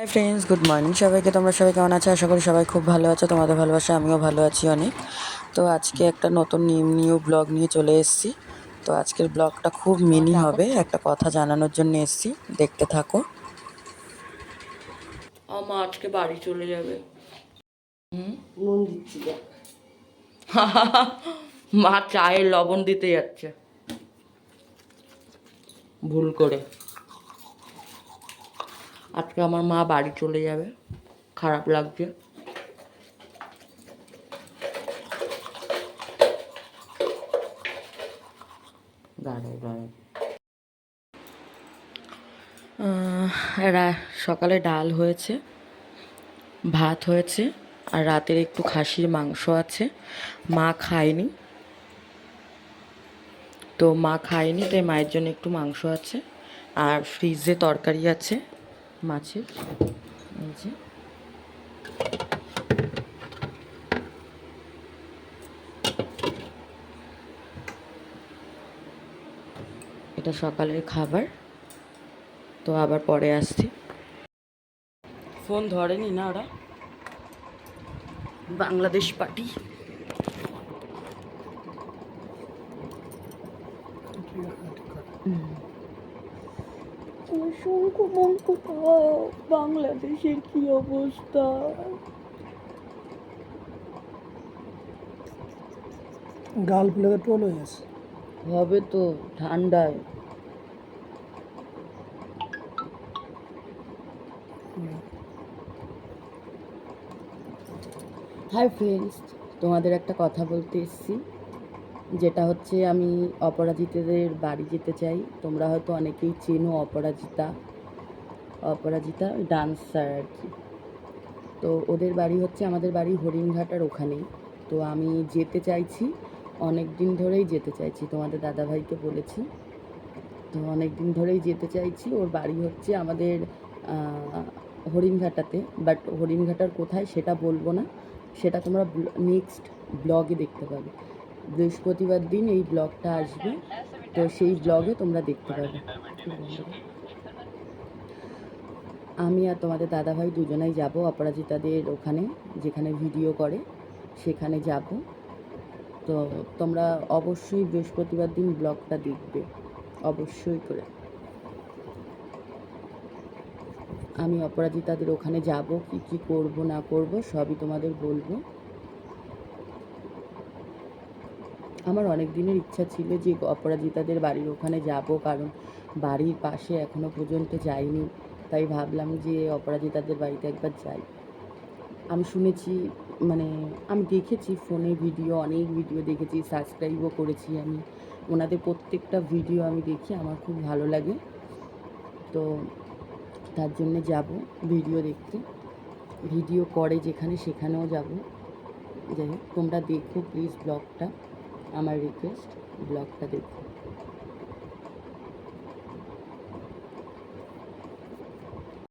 Hi friends good morning সবাইকে তোমরা সবাই কেমন আছো? আশা করি সবাই খুব ভালো আছো। তোমাদের ভালোবাসা আমিও ভালো আছি অনেক। তো আজকে একটা নতুন নিউ নিউ ব্লগ নিয়ে চলে এসেছি। তো আজকের ব্লগটা খুব মিনি হবে। একটা কথা জানানোর জন্য এসেছি। দেখতে থাকো। আমা আজকে বাড়ি চলে যাবে। মা চায়ে লবণ দিতে যাচ্ছে। ভুল করে। আজকে আমার মা বাড়ি চলে যাবে। খারাপ লাগছে। দাঁড়াও দাঁড়াও। রা- সকালে ডাল হয়েছে, ভাত হয়েছে, আর রাতের একটু খাসির মাংস আছে। মা খায়নি। তো মা খায়নি, তাই মায়ের জন্য একটু মাংস আছে। আর ফ্রিজে তরকারি আছে। মাছের, এই যে। এটা সকালের খাবার। তো আবার পরে আসছি। ফোন ধরেনি না ওরা? বাংলাদেশ পার্টি। শঙ্কুমঙ্ক বাংলাদেশের কি অবস্থা? গাল ফুলে টোল হয়ে আছে হবে তো ঠান্ডায়। হাই ফ্রেন্ডস তোমাদের একটা কথা বলতে এসেছি। যেটা হচ্ছে আমি অপরাজিতাদের বাড়ি যেতে চাই। তোমরা হয়তো অনেকেই চেনো অপরাজিতা। অপরাজিতা ডান্সার আর কি। তো ওদের বাড়ি হচ্ছে আমাদের বাড়ি হরিণঘাটার ওখানেই। তো আমি যেতে চাইছি অনেক দিন ধরেই যেতে চাইছি, তোমাদের দাদাভাইকে বলেছি। তো অনেক দিন ধরেই যেতে চাইছি, ওর বাড়ি হচ্ছে আমাদের হরিণঘাটাতে। বাট হরিণঘাটার কোথায় সেটা বলব না। সেটা তোমরা নেক্সট ব্লগে দেখতে পাবে। বৃহস্পতিবার দিন এই ব্লগটা আসবে। তো সেই ব্লগে তোমরা দেখতে পাবে। আমি আর তোমাদের দাদাভাই দুজনেই যাব, অপরাজিতাদের ওখানে, যেখানে ভিডিও করে, সেখানে যাব। তো তোমরা অবশ্যই বৃহস্পতিবার দিন ব্লগটা দেখবে, অবশ্যই করে। আমি অপরাজিতাদের ওখানে যাব, কি কি করব, না করব, সবই তোমাদের বলব। আমার অনেক দিনের ইচ্ছা ছিল যে অপরাজিতাদের বাড়ির ওখানে যাব, কারণ বাড়ির পাশে এখনও পর্যন্ত যাইনি। তাই ভাবলাম যে অপরাজিতাদের বাড়িতে একবার যাই। আমি শুনেছি মানে আমি দেখেছি ফোনে ভিডিও, অনেক ভিডিও দেখেছি, সাবস্ক্রাইবও করেছি আমি। ওনাদের প্রত্যেকটা ভিডিও আমি দেখি, আমার খুব ভালো লাগে। তো তার জন্য যাব ভিডিও দেখতে। ভিডিও করে যেখানে সেখানেও যাব। যাই হোক, তোমরা দেখো প্লিজ ব্লগটা। আমার রিকোয়েস্ট ব্লগটা দেখুন।